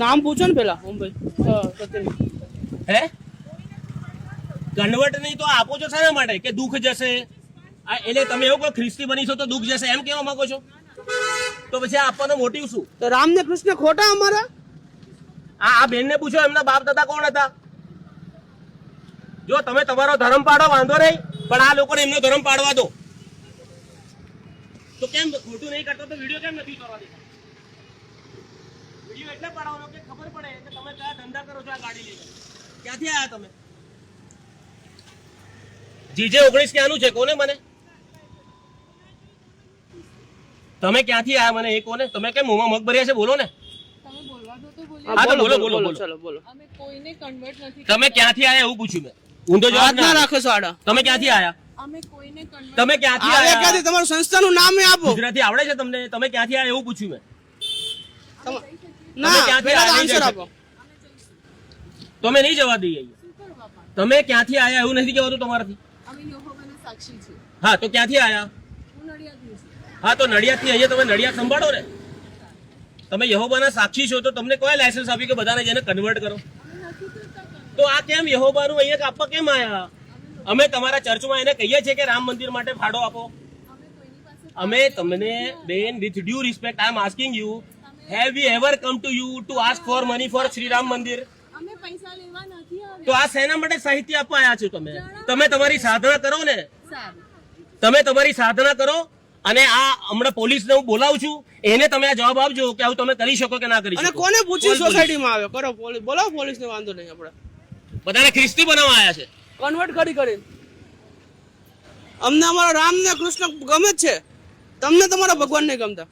નામ પૂછો ને પેલા ઓમભાઈ હા, હે? કન્વર્ટ નહીં તો આપો છો શાના માટે? કે દુઃખ જશે? આ એટલે તમે એવું કહો ખ્રિસ્તી બનીશો તો દુઃખ જશે એમ કેવા માંગો છો? તો પછી આ આપવાનો મોટિવ શું? તો રામ ને કૃષ્ણ ખોટા અમારા? આ આ બેનને પૂછો એમના બાપ દાદા કોણ હતા? જો તમે તમારો ધર્મ પાડો વાંધો નહીં પણ આ લોકોને એમનો ધર્મ પાડવા દો. તો કેમ ખોટું નહીં કરતો? તો વીડિયો કેમ નથી કરવા દેતા? એટલે પાડવાનો કે ખબર પડે કે તમે કયા ધંધા કરો છો આ ગાડી લઈને? ક્યાંથી આયા તમે? જીજે ઓગણીસ ક્યાંનું છે? કોને મને? તમે ક્યાંથી આવ્યા મને એ કોને? તમે કેમ મોમાં મગ ભર્યા છે? બોલો ને. તમે બોલવા દો તો બોલીએ. હા, હા, તો બોલો બોલો, બોલો બોલો, બોલો. ચલો બોલો. અમે કોઈને કન્વર્ટ નથી તમે ક્યાંથી આયા એવું પૂછ્યું મેં. ઊંધો જવાબ ના ના રાખો છો તમે ક્યાંથી આવ્યા અમે કોઈને કન્વર્ટ તમે ક્યાંથી આવ્યા ક્યાંથી? તમારું સંસ્થાનું નામ આપો. ગુજરાતી આવડે છે તમને? તમે ક્યાંથી આયા એવું પૂછ્યું મેં. ના ક્યાંથી પેલા તો આન્સર આપો. તો નહીં જવા દઈએ તમે ક્યાંથી આયા એવું નથી કહેવાતું તમારાથી? અમે યહોવાના સાક્ષી છીએ. હા તો ક્યાંથી આયા? હું તો નડિયાદથી અહીંયા તમે નડિયાદ સંભાળો ને. તમે યહોબાના સાક્ષી છો તો તમને કોઈ લાયસન્સ આપ્યું કે બધાને જેને કન્વર્ટ કરો. તો આ કેમ યહોબાનું અહીંયા આપવા કેમ આયા? અમે તમારા ચર્ચમાં એને કહીએ છીએ કે રામ મંદિર માટે ફાળો આપો. અમે અમે તમને બેન with due respect I am asking you have we ever come to you to ask for money for Shri Ram Mandir અમે પૈસા લેવા નથી આવ્યા. તો આ સેના માટે સાહિત્ય આપવા આવ્યા છો તમે? તમે તમારી સાધના કરો ને? તમે તમારી સાધના કરો અને આ હમણાં પોલીસને હું બોલાવું છું એને તમે આ જવાબ આપજો કે આવું તમે કરી શકો કે ના કરી અને કોને પૂછ્યું. સોસાયટીમાં આવે? કરો પોલીસ બોલાવો પોલીસ ને વાંધો નહીં આપણે. બધાને ખ્રિસ્તી બનાવવા આવ્યા છે. કન્વર્ટ કરી કરી. અમને અમારો રામ ને કૃષ્ણ ગમે જ છે. તમને તમારા ભગવાન નહીં ગમતા.